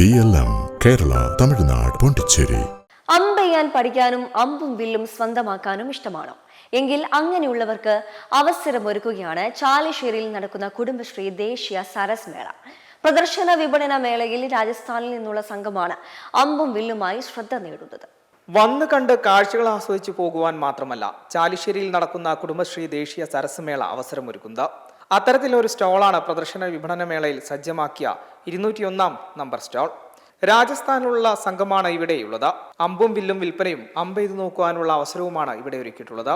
B L M Kerala Tamil Nadu Pondicherry അമ്പെയ്യാൻ പഠിക്കാനും അമ്പും വില്ലും സ്വന്തമാക്കാനും ഇഷ്ടമാണോ. എങ്കിൽ അങ്ങനെയുള്ളവർക്ക് അവസരമൊരുക്കുകയാണ് ചാലിശ്ശേരിയിൽ നടക്കുന്ന കുടുംബശ്രീ ദേശീയ സരസ് മേള. പ്രദർശന വിപണന മേളയിൽ രാജസ്ഥാനിൽ നിന്നുള്ള സംഘമാണ് അമ്പും വില്ലുമായി ശ്രദ്ധ നേടുന്നത്. വന്നു കണ്ട് കാഴ്ചകൾ ആസ്വദിച്ചു പോകുവാൻ മാത്രമല്ല ചാലിശ്ശേരിയിൽ നടക്കുന്ന കുടുംബശ്രീ ദേശീയ സരസ് മേള അവസരമൊരുക്കുന്നത്. അത്തരത്തിലൊരു സ്റ്റോളാണ് പ്രദർശന വിപണന മേളയിൽ സജ്ജമാക്കിയ ഇരുന്നൂറ്റിയൊന്നാം നമ്പർ സ്റ്റോൾ. രാജസ്ഥാനിലുള്ള സംഘമാണ് ഇവിടെയുള്ളത്. അമ്പും വില്ലും വിൽപ്പനയും അമ്പെയ്ത് നോക്കുവാനുള്ള അവസരവുമാണ് ഇവിടെ ഒരുക്കിയിട്ടുള്ളത്.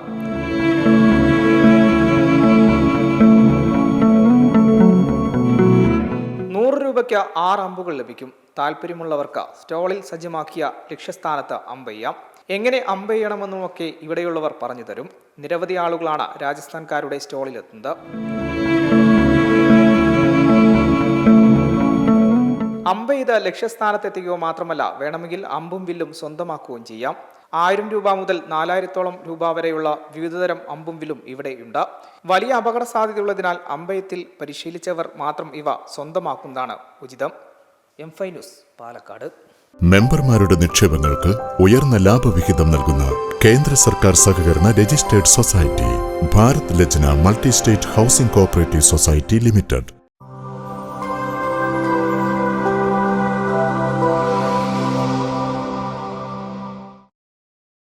നൂറ് രൂപയ്ക്ക് ആറ് അമ്പുകൾ ലഭിക്കും. താല്പര്യമുള്ളവർക്ക് സ്റ്റോളിൽ സജ്ജമാക്കിയ ലക്ഷ്യസ്ഥാനത്ത് അമ്പെയ്യാം എങ്ങനെ അമ്പെയ്യണമെന്നുമൊക്കെ ഇവിടെയുള്ളവർ പറഞ്ഞു തരും. നിരവധി ആളുകളാണ് രാജസ്ഥാൻകാരുടെ സ്റ്റോളിലെത്തുന്നത്. അമ്പ ചെയ്ത് ലക്ഷ്യസ്ഥാനത്തെത്തുകയോ മാത്രമല്ല വേണമെങ്കിൽ അമ്പും വില്ലും സ്വന്തമാക്കുകയും ചെയ്യാം. ആയിരം രൂപ മുതൽ നാലായിരത്തോളം രൂപ വരെയുള്ള വിവിധതരം അമ്പും വില്ലും ഇവിടെയുണ്ട് വലിയ അപകട സാധ്യതയുള്ളതിനാൽ അമ്പയത്തിൽ പരിശീലിച്ചവർ മാത്രം ഇവ സ്വന്തമാക്കുന്നതാണ് ഉചിതം. M Fi news Palakkad. മെമ്പർമാരുടെ നിക്ഷേപങ്ങൾക്ക് ഉയർന്ന ലാഭവിഹിതം നൽകുന്ന കേന്ദ്ര സർക്കാർ സഹകരണ registered society Bharat Lajna multi state housing cooperative society limited.